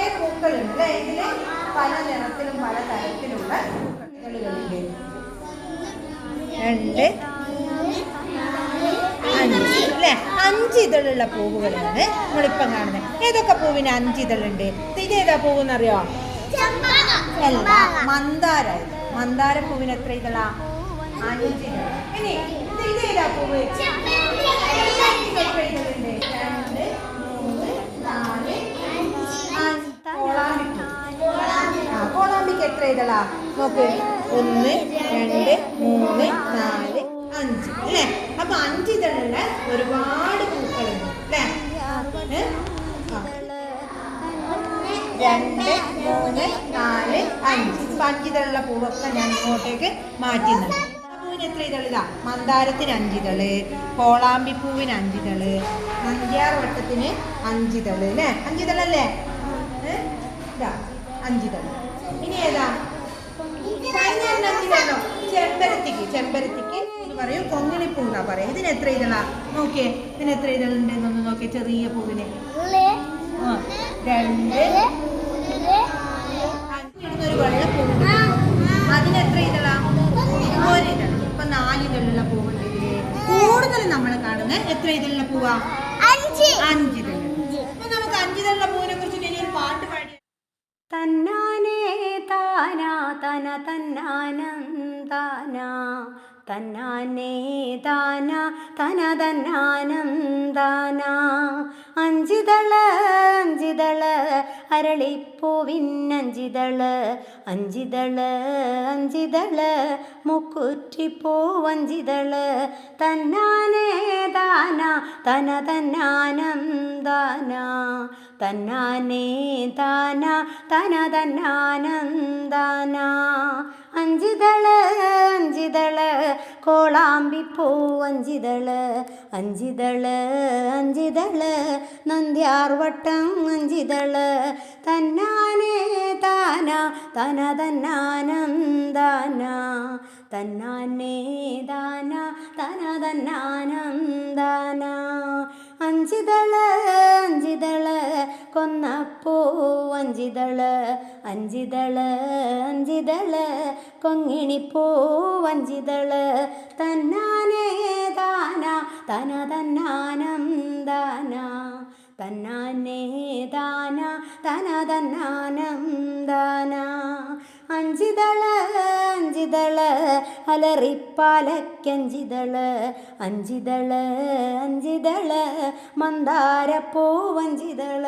കുറേ പൂക്കളുണ്ട്. അല്ലേ? ഇതിൽ പല നിറത്തിലും പല തരത്തിലുള്ള പൂക്കളുകളുണ്ട് രണ്ട് അഞ്ച്. അല്ലേ? അഞ്ച് ഇതളുള്ള പൂവുകളാണ് നമ്മളിപ്പം കാണുന്നത്. ഏതൊക്കെ പൂവിന് അഞ്ച് ഇതളുണ്ട്? ഇത് ഏതാ പൂവെന്നറിയോ? അല്ല മന്ദാര. മന്ദാര പൂവിന് എത്ര ഇതളാ? അഞ്ച് ഇനി ഇത് ഏതാ പൂവ്? ഇതളാ നോക്ക്. ഒന്ന് രണ്ട് മൂന്ന് നാല് അഞ്ച്. അല്ലേ? അപ്പൊ അഞ്ച് ഇതളുള്ള ഒരുപാട് പൂക്കളുണ്ട്. അല്ലേ. രണ്ട് മൂന്ന് നാല് അഞ്ച്. അഞ്ച് ഇതളുള്ള പൂവൊക്കെ ഞാൻ ഇങ്ങോട്ടേക്ക് മാറ്റുന്നുണ്ട് പൂവിന് എത്ര ഇതളിതാ മന്ദാരത്തിന് അഞ്ചിതൾ കോളാമ്പി പൂവിന് അഞ്ചിതൾ നന്ദ്യാർ വട്ടത്തിന് അഞ്ചിതൾ അല്ലേ? അഞ്ചിതളല്ലേ? ഇതാ അഞ്ചിതൾ ഇനി ഏതാ? അഞ്ചിതളോ ചെമ്പരത്തിക്ക് ചെമ്പരത്തിക്ക് എന്ന് പറയും. കൊങ്ങിണിപ്പൂ എന്നാ പറയാം. ഇതിന് എത്ര ഇതളാ? നോക്കിയേ ഇതിന് എത്ര ഇതളുണ്ട് എന്നൊന്ന് നോക്കിയേ ചെറിയ പൂവിന്. ആ, രണ്ട്. ഒരു വെള്ളപ്പൂവുണ്ട് അതിനെത്ര ഇതളാ? ഒരിതൾ ഇപ്പൊ നാലിതളുള്ള പൂവുണ്ട് കൂടുതൽ നമ്മൾ കാണുന്നത് എത്ര ഇതളുള്ള പൂവാ? അഞ്ചിതൾ അപ്പൊ നമുക്ക് അഞ്ചിതളുള്ള പൂവിനെ കുറിച്ച് ഇനി ഒരു പാട്ട് പാടി തന്നാനേ താനാ തന തന്നാനന്ദാന തന്നാനേ ദാന തന തന്നാനന്ദാന. അഞ്ചിതള അഞ്ചിതൾ അരളിപ്പൂവിന്നഞ്ചിതൾ അഞ്ചിതൾ അഞ്ചിതൾ മുക്കുറ്റിപ്പൂവഞ്ചിതൾ. തന്നാനേ താന തന തന്നാനന്ദാന തന്നാനേ താന തന തന്നാനന്ദാന അഞ്ചിതൾ അഞ്ചിതൾ. കോളാമ്പിപ്പൂ അഞ്ചിതൾ അഞ്ചിതൾ അഞ്ചിതൾ. നന്ദ്യാർവട്ടം അഞ്ചിതൾ. തന്നാനേ താന തന തന്നാനന്ദാന. തന്നാനേ ദാന തന തന്നാനന്ദാന. അഞ്ചിതൾ അഞ്ചിതള കൊന്നപ്പൂ അഞ്ചിതള അഞ്ചിതള അഞ്ചിതള കൊങ്ങിണിപ്പൂ അഞ്ചിതള. തന്നാനേ താന തന തന്നാനന്ദാന. തന്നാനേ താന തന തന്നാനന്ദാന. അഞ്ചിതൾ അഞ്ചിതള അലറിപ്പാലക്കഞ്ചിതള അഞ്ചിതള അഞ്ചിതള മന്ദാരപ്പൂവഞ്ചിതള